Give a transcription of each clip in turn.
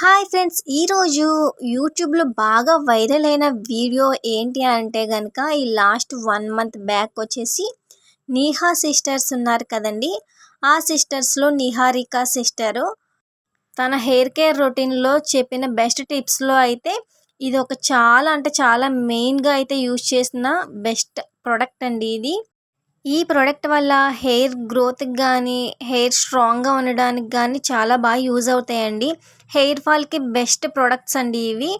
Hi friends ఈరోజు యూట్యూబ్లో బాగా వైరల్ అయిన వీడియో ఏంటి అంటే కనుక ఈ లాస్ట్ వన్ మంత్ బ్యాక్ వచ్చేసి నీహా సిస్టర్స్ ఉన్నారు కదండి. ఆ సిస్టర్స్లో నిహారిక సిస్టరు. తన హెయిర్ కేర్ రొటీన్లో చెప్పిన బెస్ట్ టిప్స్లో అయితే ఇది ఒక చాలా అంటే చాలా మెయిన్గా అయితే యూజ్ చేసిన బెస్ట్ ప్రోడక్ట్ అండి ఇది. ఈ ప్రోడక్ట్ వల్ల హెయిర్ గ్రోత్కి కానీ హెయిర్ స్ట్రాంగ్గా ఉండడానికి కానీ చాలా బాగా యూజ్ అవుతాయండి. హెయిర్ ఫాల్కి బెస్ట్ ప్రోడక్ట్స్ అండి ఇవి.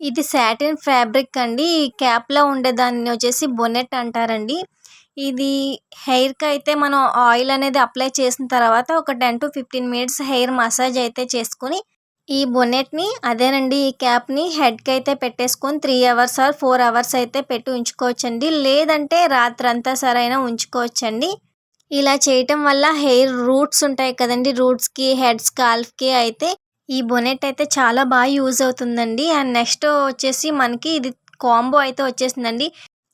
ఇది సాటిన్ ఫ్యాబ్రిక్ అండి. ఈ క్యాప్లో ఉండేదాన్ని వచ్చేసి బొనెట్ అంటారండి. ఇది హెయిర్కి అయితే మనం ఆయిల్ అనేది అప్లై చేసిన తర్వాత ఒక ten to fifteen minutes hair massage అయితే చేసుకుని ఈ బొనెట్ని అదేనండి ఈ క్యాప్ని హెడ్కి అయితే పెట్టేసుకొని three hours or four hours అయితే పెట్టి ఉంచుకోవచ్చండి. లేదంటే రాత్రంతా సరైన ఉంచుకోవచ్చండి. ఇలా చేయటం వల్ల హెయిర్ రూట్స్ ఉంటాయి కదండి రూట్స్కి హెడ్ స్కాల్ఫ్కి అయితే ఈ బొనెట్ అయితే చాలా బాగా యూజ్ అవుతుందండి. అండ్ నెక్స్ట్ వచ్చేసి మనకి ఇది కాంబో అయితే వచ్చేసిందండి.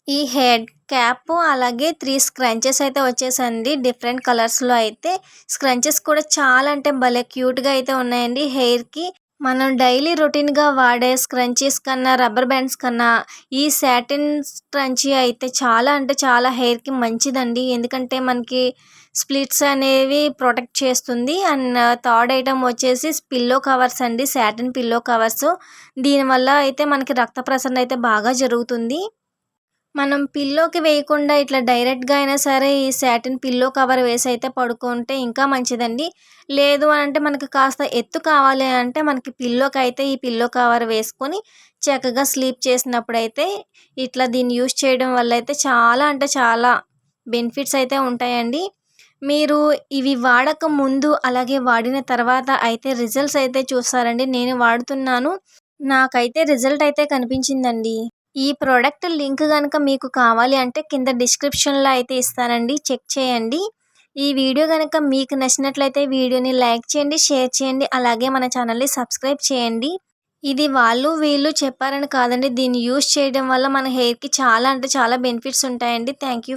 ఈ హెడ్ క్యాప్ అలాగే త్రీ స్క్రంచెస్ అయితే వచ్చేసండి. డిఫరెంట్ కలర్స్లో అయితే స్క్రంచెస్ కూడా చాలా అంటే భలే క్యూట్గా అయితే ఉన్నాయండి. హెయిర్కి మనం డైలీ రొటీన్గా వాడే స్క్రంచీస్ కన్నా రబ్బర్ బ్యాండ్స్ కన్నా ఈ శాటిన్ స్క్రంచీ అయితే చాలా అంటే చాలా హెయిర్కి మంచిదండి. ఎందుకంటే మనకి స్ప్లిట్స్ అనేవి ప్రొటెక్ట్ చేస్తుంది. అండ్ థర్డ్ ఐటమ్ వచ్చేసి పిల్లో కవర్స్ అండి. Satin pillow covers. దీనివల్ల అయితే మనకి రక్త ప్రసరణ అయితే బాగా జరుగుతుంది. మనం పిల్లోకి వేయకుండా ఇట్లా డైరెక్ట్గా అయినా సరే ఈ సాటిన్ పిల్లో కవర్ వేసి అయితే పడుకుంటే ఇంకా మంచిదండి. లేదు అని అంటే మనకి కాస్త ఎత్తు కావాలి అంటే మనకి పిల్లోకి అయితే ఈ పిల్లో కవర్ వేసుకొని చక్కగా స్లీప్ చేసినప్పుడు అయితే ఇట్లా దీన్ని యూస్ చేయడం వల్ల అయితే చాలా అంటే చాలా బెనిఫిట్స్ అయితే ఉంటాయండి. మీరు ఇవి వాడక ముందు అలాగే వాడిన తర్వాత అయితే రిజల్ట్స్ అయితే చూస్తారండి. నేను వాడుతున్నాను. నాకైతే రిజల్ట్ అయితే కనిపించిందండి. ఈ ప్రోడక్ట్ లింక్ కనుక మీకు కావాలి అంటే కింద డిస్క్రిప్షన్లో అయితే ఇస్తానండి. చెక్ చేయండి. ఈ వీడియో కనుక మీకు నచ్చినట్లయితే వీడియోని లైక్ చేయండి షేర్ చేయండి అలాగే మన ఛానల్ని సబ్స్క్రైబ్ చేయండి. ఇది వాళ్ళు వీళ్ళు చెప్పారని కాదండి. దీన్ని యూస్ చేయడం వల్ల మన హెయిర్కి చాలా అంటే చాలా బెనిఫిట్స్ ఉంటాయండి. Thank you.